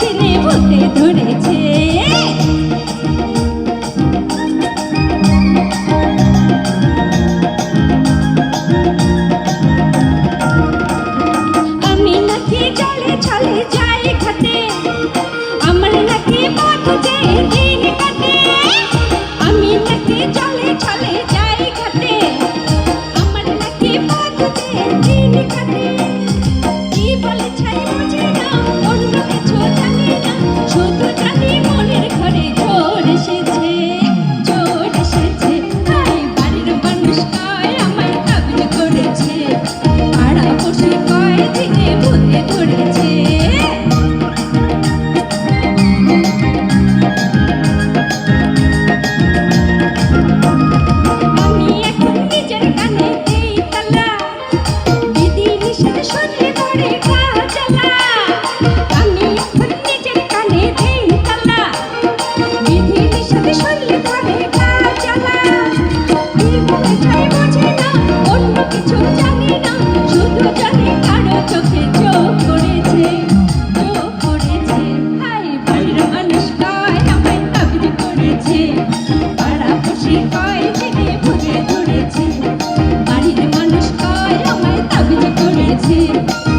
চিনে ভূতে ধরেছে। Thank you. আছি।